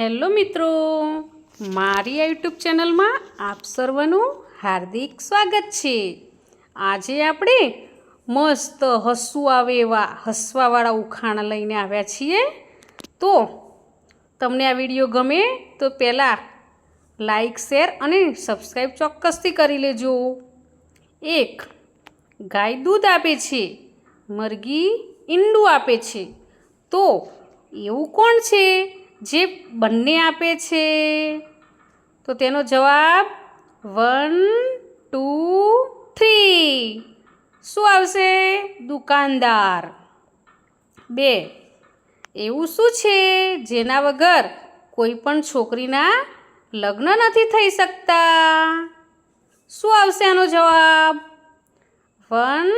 Hello મિત્રો, મારી આ યુટ્યુબ ચેનલમાં આપ સર્વનું હાર્દિક સ્વાગત છે. આજે આપણે મસ્ત હસવું આવે એવા હસવાવાળા ઉખાણ લઈને આવ્યા છીએ. તો તમને આ વીડિયો ગમે તો પહેલાં લાઈક, શેર અને સબસ્ક્રાઈબ ચોક્કસથી કરી લેજો. એક, ગાય દૂધ આપે છે, મરઘી ઈંડું આપે છે. તો એવું કોણ છે? જે બંને આપે છે, તો તેનો જવાબ વન, ટુ, થ્રી. શું આવશે? દુકાનદાર. બે. એવું શું છે? જેના વગર કોઈ પણ છોકરીના લગ્ન નથી થઈ શકતા. શું આવશે આનો જવાબ? One,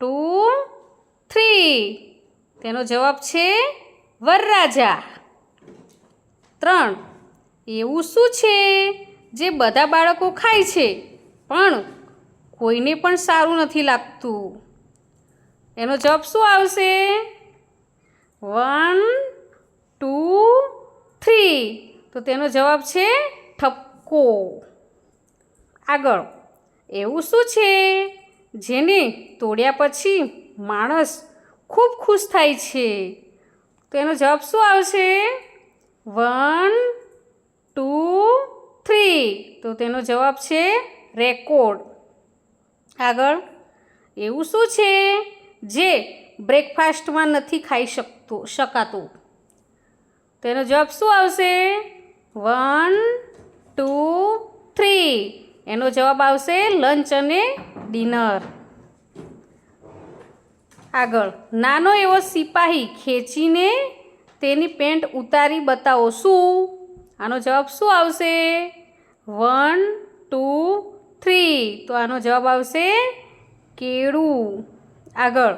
two, three. તેનો જવાબ છે વરરાજા. ત્રણ. એવું શું છે? જે બધા બાળકો ખાય છે, પણ કોઈને પણ સારું નથી લાગતું. એનો જવાબ શું આવશે? One, two, three. તો તેનો જવાબ છે ઠપકો. આગળ. એવું શું છે? જેને તોડ્યા પછી માણસ ખૂબ ખુશ થાય છે. તો એનો જવાબ શું આવશે? One, two, three. તો તેનો જવાબ છે રેકોર્ડ. આગળ. એવું શું છે જે બ્રેકફાસ્ટમાં નથી ખાઈ શકતો, શકાતું? તેનો જવાબ શું આવશે? One, two, three. એનો જવાબ આવશે લંચ અને ડિનર. આગળ. નાનો એવો સિપાહી ખેંચીને તેની પેન્ટ ઉતારી બતાવો. શું? આનો જવાબ શું આવશે? One, two, three. તો આનો જવાબ આવશે કેળું. આગળ.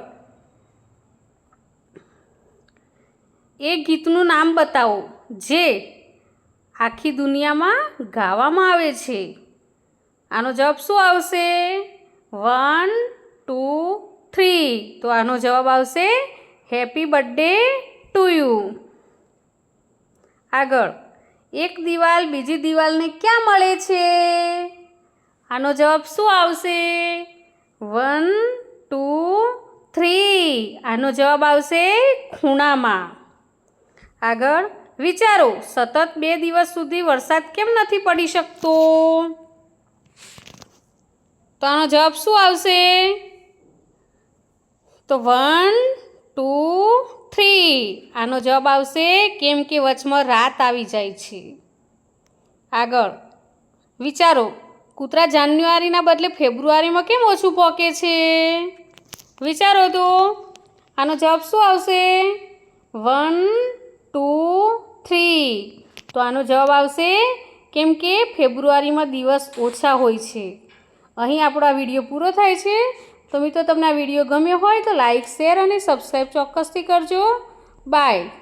એ ગીતનું નામ બતાવો, જે આખી દુનિયામાં ગાવામાં આવે છે. આનો જવાબ શું આવશે? One, two, three. તો આનો જવાબ આવશે હેપી બર્થડે ટુ યુ આગળ, એક દિવાલ બીજી દિવાલને ક્યાં મળે છે? આનો જવાબ શું આવશે? One, two, three. આનો જવાબ આવશે ખૂણામાં. આગળ, વિચારો, સતત બે દિવસ સુધી વરસાદ કેમ નથી પડી શકતો? તો આનો જવાબ શું આવશે? તો વન, ટુ થ્રી આનો જવાબ આવશે, કેમ કે વચમાં રાત આવી જાય છે. આગળ. વિચારો, કૂતરા જાન્યુઆરીના બદલે ફેબ્રુઆરીમાં કેમ ઓછું પોકે છે? વિચારો તો. આનો જવાબ શું આવશે? One, two, three. તો આનો જવાબ આવશે, કેમ કે ફેબ્રુઆરીમાં દિવસ ઓછા હોય છે. અહીં આપણો આ વીડિયો પૂરો થાય છે. તો મિત્રો, તમને આ વીડિયો ગમ્યો હોય તો લાઈક, શેર અને સબસ્ક્રાઈબ ચોક્કસથી કરજો. Bye.